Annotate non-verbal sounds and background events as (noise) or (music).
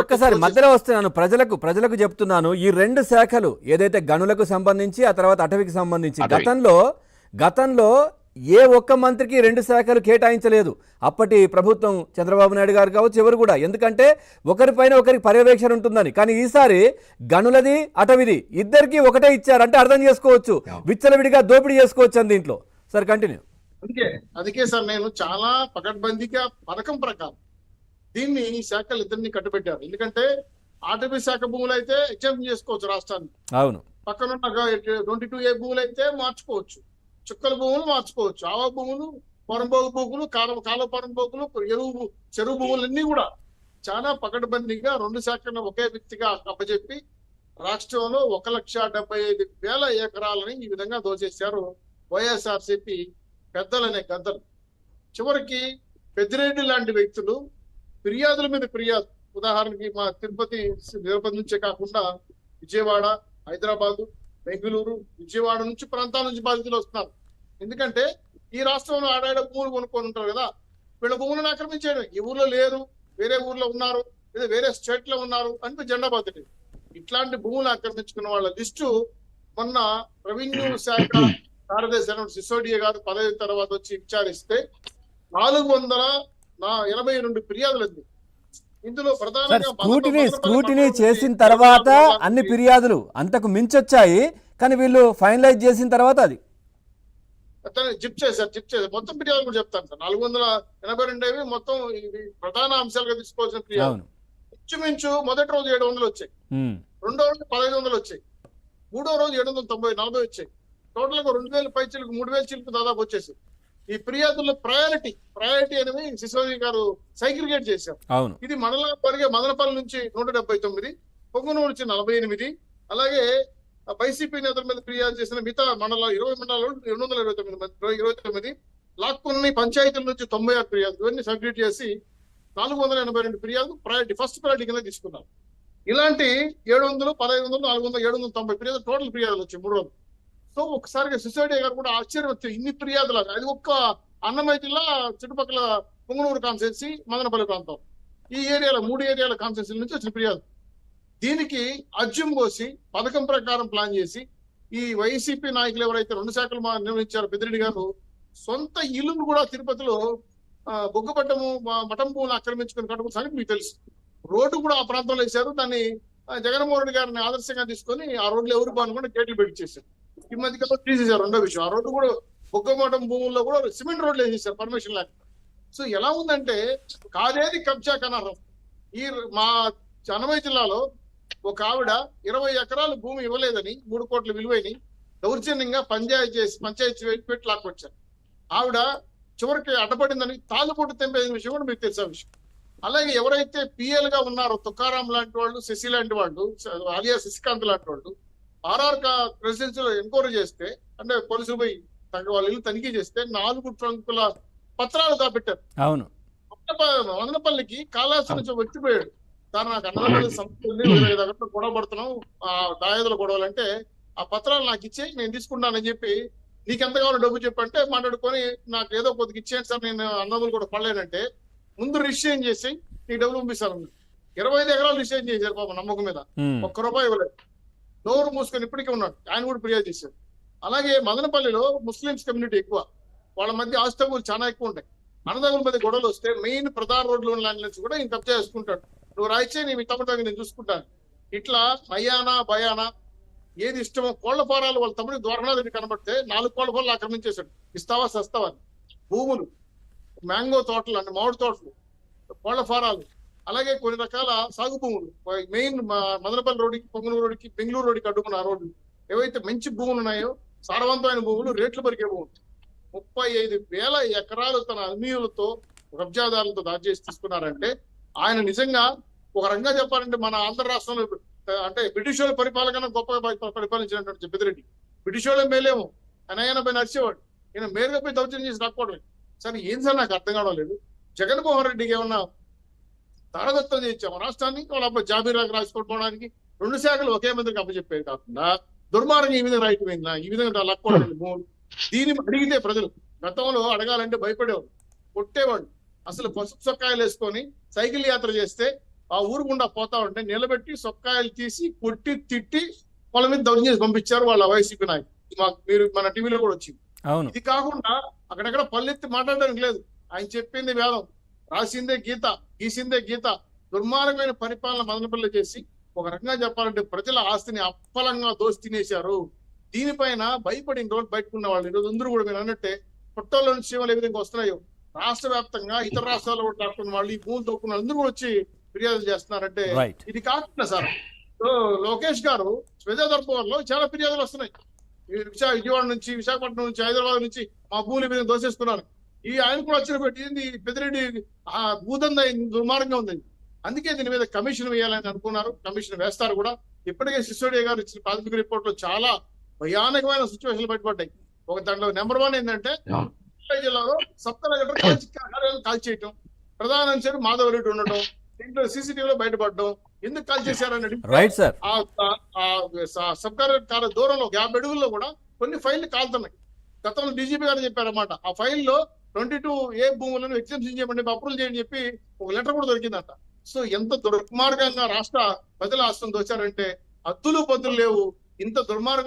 ఒక్కసారి మధ్యలో వస్తున్నాను ప్రజలకు ప్రజలకు చెప్తున్నాను. ఈ రెండు శాఖలు ఏదైతే గనులకు సంబంధించి ఆ తర్వాత అటవీకి సంబంధించి. గతంలో గతంలో ఏ ఒక్క మంత్రికి రెండు శాఖలు కేటాయించలేదు. అప్పటి ప్రభుత్వం చంద్రబాబు నాయుడు గారు కావచ్చు ఎవరు కూడా. ఎందుకంటే ఒకరిపైన ఒకరికి పర్యవేక్షణ ఉంటుందని. కానీ ఈసారి గనులది అటవిది ఇద్దరికి ఒకటే ఇచ్చారు. అంటే అర్థం చేసుకోవచ్చు. విచ్చలవిడిగా దోపిడీ చేసుకోవచ్చు అని దీంట్లో. Sir continue. అందుకే అందుకే సార్ నేను చాలా పకడ్బందీగా పథకం ప్రకారం దీన్ని ఈ శాఖలు ఇద్దరిని కట్టుబెట్టారు. ఎందుకంటే ఆర్టీపీ శాఖ భూములు అయితే ఎగ్జామ్ చేసుకోవచ్చు రాష్ట్రాన్ని. అవును. పక్కన ట్వంటీ టూ ఏ భూములు అయితే మార్చుకోవచ్చు. చుక్కల భూములు మార్చుకోవచ్చు. ఆవ భూములు పొరంబోగు భూములు కాల కాల పొరంబోగులు ఎరువు చెరువు భూములన్నీ కూడా చాలా పకడ్బందీగా రెండు శాఖలను ఒకే వ్యక్తిగా అప్పచెప్పి రాష్ట్రంలో ఒక లక్ష డెబ్బై ఐదు వేల ఎకరాలని ఈ విధంగా దోచేశారు వైఎస్ఆర్సిపి పెద్దలనే గద్దలు. చివరికి పెద్దిరెడ్డి లాంటి వ్యక్తులు ఫిర్యాదుల మీద ఫిర్యాదు. ఉదాహరణకి మా తిరుపతి తిరుపతి నుంచే కాకుండా విజయవాడ హైదరాబాదు బెంగళూరు విజయవాడ నుంచి ప్రాంతాల నుంచి బాధితులు వస్తున్నారు. ఎందుకంటే ఈ రాష్ట్రంలో ఆడాడ భూములు కొనుక్కొని ఉంటారు కదా వీళ్ళ భూములను ఆక్రమించేయడం ఈ ఊర్లో లేరు వేరే ఊర్లో ఉన్నారు లేదా వేరే స్టేట్లో ఉన్నారు అని జెండా బాధ్యత ఇట్లాంటి భూములు ఆక్రమించుకున్న వాళ్ళ లిస్టు మొన్న రెవెన్యూ శాఖ (clears throat) కార్యదర్శి సిసోడియా గారు పదవి తర్వాత వచ్చి విచారిస్తే నాలుగు వందల నా ఎనభై రెండు ఫిర్యాదులు ఉంది ఇందులో ప్రధానంగా స్క్రూటినీ స్క్రూటినీ చేసిన తర్వాత అన్ని ఫిర్యాదులు అంతకు మించొచ్చాయి కానీ వీళ్ళు ఫైనలైజ్ చేసిన తర్వాత అది. జిప్ చేశారు జిప్ చేశారు. మొత్తం ఫిర్యాదులు కూడా చెప్తాను సార్. నాలుగు వందల ఎనభై రెండు అవి మొత్తం ఇవి ప్రధాన అంశాలుగా తీసుకోవాల్సిన ఫిర్యాదు ఇంచుమించు మొదటి రోజు ఏడు వందలు వచ్చాయి. రెండో రోజు పదహైదు వందలు వచ్చాయి. మూడో రోజు ఏడు వందల తొంభై నలభై వచ్చాయి. టోటల్గా రెండు వేల పై చిలుకు మూడు వేల చిలుకు దాదాపు వచ్చేసి ఈ ఫిర్యాదుల్లో ప్రయారిటీ ప్రయారిటీ అనేవి సిసోది గారు సైక్రిగేట్ చేశారు. ఇది మనల పరిగే మదనపల్లి నుంచి నూట డెబ్బై తొమ్మిది పొంగునూరు నుంచి నలభై ఎనిమిది అలాగే వైసీపీ నేతల మీద ఫిర్యాదు చేసిన మిగతా మండల ఇరవై మండలాలు రెండు వందల ఇరవై తొమ్మిది మంది ఇరవై తొమ్మిది లాక్కున్ని పంచాయతీల నుంచి తొంభై ఆరు ఫిర్యాదు ఇవన్నీ సబ్మిట్ చేసి నాలుగు వందల ఎనభై రెండు ఫిర్యాదు ప్రయారిటీ ఫస్ట్ ప్రయారిటీ కింద తీసుకున్నారు. ఇలాంటి ఏడు వందలు పదహైదు వందలు నాలుగు వందలు ఏడు వందల తొంభై ఫిర్యాదు టోటల్ ఫిర్యాదులు వచ్చాయి మూడు రోజులు సో ఒకసారిగా సుసైడ్ గారు కూడా ఆశ్చర్యం వచ్చాయి ఇన్ని ఫిర్యాదులు అది ఒక్క అన్నమయ్య జిల్లా చుట్టుపక్కల పొంగనూరు కాన్స్టెన్సీ మదనపల్లి ప్రాంతం. ఈ ఏరియాలో మూడు ఏరియాల కాన్స్టెన్సీ నుంచి వచ్చిన ఫిర్యాదు. దీనికి అజ్యం పోసి పథకం ప్రకారం ప్లాన్ చేసి ఈ వైసీపీ నాయకులు ఎవరైతే రెండు శాఖలు మా- పెద్దిరెడ్డి గారు సొంత ఇల్లును కూడా తిరుపతిలో బొగ్గుపట్టము మఠం భూములు ఆక్రమించుకుని కట్టుకున్న సంగతి మీకు తెలుసు. రోడ్డు కూడా ఆ ప్రాంతంలో వేశారు. దాన్ని జగన్మోహన్ రెడ్డి గారిని ఆదర్శంగా తీసుకొని ఆ రోడ్లు ఎవరు కూడా గేట్లు పెట్టించేశారు ఈ మధ్య కాలంలో తీసేశారు రెండో విషయం. ఆ రోడ్డు కూడా బొగ్గమఠం భూముల్లో కూడా సిమెంట్ రోడ్లు వేసేసారు పర్మిషన్ లేక. సో ఎలా ఉందంటే కాదేది కబ్జా కనరం ఈ మా అన్నమయ్య జిల్లాలో ఒక ఆవిడ ఇరవై ఎకరాలు భూమి ఇవ్వలేదని మూడు కోట్ల విలువైన దౌర్జన్యంగా పంచాయతీ చేసి పంచాయతీ పెట్టి లాక్కొచ్చారు. ఆవిడ చివరికి అడ్డపడిందని తాలుబొట్టు తెంపే విషయం కూడా మీకు తెలిసే విషయం. అలాగే ఎవరైతే పిఎల్గా ఉన్నారో తుకారాం లాంటి వాళ్ళు శశి లాంటి వాళ్ళు ఆలియా శశికాంత్ లాంటి వాళ్ళు ఆర్ఆర్ ప్రెసిడెన్సీలో ఎంక్వైరీ చేస్తే అంటే పోలీసులు పోయి వాళ్ళ ఇల్లు తనిఖీ చేస్తే నాలుగు ట్రంకుల పత్రాలు దాపెట్టారు అవును. మదనపల్లికి కాళాస్తి నుంచి వచ్చిపోయాడు. సార్ నాకు అన్నదమ్ముల సంస్థ గొడవ పడుతున్నాం. ఆ దాయాదుల గొడవలు అంటే ఆ పత్రాలు నాకు ఇచ్చే నేను తీసుకుంటానని చెప్పి నీకు ఎంత కావాలో డబ్బు చెప్పంటే మాట్లాడుకొని నాకు ఏదో కొద్దిగా ఇచ్చేయండి సార్ నేను అన్నదమ్ములు కూడా పడలేనంటే ముందు రిజిస్ట్రేషన్ చేసి నీకు డబ్బులు పంపిస్తాను ఇరవై ఐదు ఎకరాలు రిజిస్ట్రేషన్ చేశారు పాపం నమ్మకం మీద. ఒక్క రూపాయి ఇవ్వలేదు. నోరు మూసుకొని ఇప్పటికే ఉన్నాడు. ఆయన కూడా ఫిర్యాదు చేశారు అలాగే మదనపల్లిలో ముస్లిమ్స్ కమ్యూనిటీ ఎక్కువ. వాళ్ళ మధ్య ఆస్తవులు చాలా ఎక్కువ ఉంటాయి. అన్నదమ్ముల మధ్య గొడవలు వస్తే మెయిన్ ప్రధాన రోడ్లు ఉన్న ల్యాండ్ నుంచి కూడా ఈయన కబ్జా చేసుకుంటాడు. నువ్వు రాయిచ్చే నీ తమ్ముడు దగ్గర నేను చూసుకుంటాను. ఇట్లా నయానా భయానా ఏది ఇష్టమో కోళ్ళ ఫారాలు వాళ్ళ తమ్ముడి ద్వారనాథుడికి కనబడితే నాలుగు కోళ్ళ ఫారాలు ఆక్రమించేశాడు. ఇస్తావా సస్తావా అని. భూములు మ్యాంగో తోటలు అంటే మామిడి తోటలు కోళ్ళ ఫారాలు. అలాగే కొన్ని రకాల సాగు భూములు. మెయిన్ మదనపల్లి రోడ్డుకి పొంగనూరు రోడ్డుకి బెంగళూరు రోడ్డుకి అడ్డుకున్న ఆ రోడ్లు. ఏవైతే మంచి భూములు ఉన్నాయో సారవంతమైన భూములు రేట్లు పెరిగే భూములు. ముప్పై ఐదు వేల ఎకరాలు తన అన్నియులతో కబ్జాదారులతో దాచేసి తీసుకున్నారంటే ఆయన నిజంగా ఒక రంగా చెప్పాలంటే మన ఆంధ్ర రాష్ట్రంలో అంటే బ్రిటిష్ వాళ్ళ పరిపాలన గొప్పగా పరిపాలించినటువంటి పెద్దిరెడ్డి. బ్రిటిష్ వాళ్ళే మేలేమో ఆయన ఆయన పోయి నడిచేవాడు. ఈయన మేరుగా పోయి దౌర్జన్యం చేసి రాకపోవడమే సరే ఏం సార్ నాకు అర్థం కావడం లేదు. జగన్మోహన్ రెడ్డికి ఏమన్నా తారదత్తం చేయించాము రాష్ట్రాన్ని వాళ్ళ జాబీరాకు రాసుకోవడానికి రెండు శాఖలు ఒకే మందికి అప్పచెప్పేది కాకుండా దుర్మార్గం ఈ విధంగా రైట్ పోయిందా ఈ విధంగా లక్కోవడం మూడు. దీన్ని అడిగితే ప్రజలు గతంలో అడగాలంటే భయపడేవాడు కొట్టేవాడు అసలు పసుపు చొక్కాయలు వేసుకొని సైకిల్ యాత్ర చేస్తే ఆ ఊరు గుండా పోతా ఉంటే నిలబెట్టి సొక్కాయలు తీసి కొట్టి తిట్టి వాళ్ళ మీద దౌర్జన్యం చేసి పంపించారు వాళ్ళ వైసీపీ నాయకులు. మాకు మీరు మన టీవీలో కూడా వచ్చింది. అవును. ఇది కాకుండా అక్కడెక్కడ పల్లెత్తి మాట్లాడడానికి లేదు. ఆయన చెప్పింది వేదం. రాసిందే గీత. గీసిందే గీత. దుర్మార్గమైన పరిపాలన మదనపల్లి చేసి ఒక రకంగా చెప్పాలంటే ప్రజల ఆస్తిని అప్పలంగా దోసి తినేశారు. దీనిపైన భయపడి ఇన్ని రోజులు బయటకున్న వాళ్ళు ఈరోజు అందరూ కూడా మీరు అన్నట్టే పుట్టల్లో నుంచి చీమలు ఏ విధంగా వస్తున్నాయో రాష్ట్ర వ్యాప్తంగా ఇతర రాష్ట్రాల్లో కూడా దాక్కున్న వాళ్ళు ఈ భూమి తొక్కున్న వాళ్ళు అందరూ కూడా వచ్చి ఫిర్యాదులు చేస్తున్నారంటే రైట్ ఇది కాకుండా సార్ లోకేష్ గారు ప్రజా దర్బార్లో చాలా ఫిర్యాదులు వస్తున్నాయి. విజయవాడ నుంచి విశాఖపట్నం నుంచి హైదరాబాద్ నుంచి మా భూముల మీద దోసేస్తున్నారు ఈ ఆయన కూడా వచ్చిన పెట్టి ఏంది? పెద్దిరెడ్డి ఆ భూదంద దుర్మార్గంగా ఉంది. అందుకే దీని మీద కమిషన్ వేయాలని అనుకున్నారు. కమిషన్ వేస్తారు కూడా. ఇప్పటికే సిసోడియా గారు ఇచ్చిన ప్రాథమిక రిపోర్ట్లో చాలా భయానకమైన సిచ్యువేషన్లు బయటపడ్డాయి. ఒక దాంట్లో నెంబర్ వన్ ఏంటంటే జిల్లాలో సప్తనగర్ కాల్చి కార్యాలయాలు కాల్ చేయటం ప్రధాన అంశాలు మాధవరెడ్డి ఉండటం దీంట్లో సీసీటీవీలో బయటపడడం ఎందుకు కాల్ చేశారని రైట్ సార్. ఆ సబ్కార్ కాల దూరంలో యాభై అడుగుల్లో కూడా కొన్ని ఫైళ్ళు కాలుతున్నాయి. గతంలో డీజీపీ గారు చెప్పారన్నమాట ఆ ఫైల్లో ట్వంటీ టూ ఏ భూములను ఎగ్జామ్షన్ చేయమని అప్రూవల్ చేయని చెప్పి ఒక లెటర్ కూడా దొరికిందంట. సో ఎంత దుర్మార్గంగా రాష్ట్ర ప్రజల ఆశ్రమం దోచారంటే అద్దులు పద్దులు లేవు. ఇంత దుర్మార్గం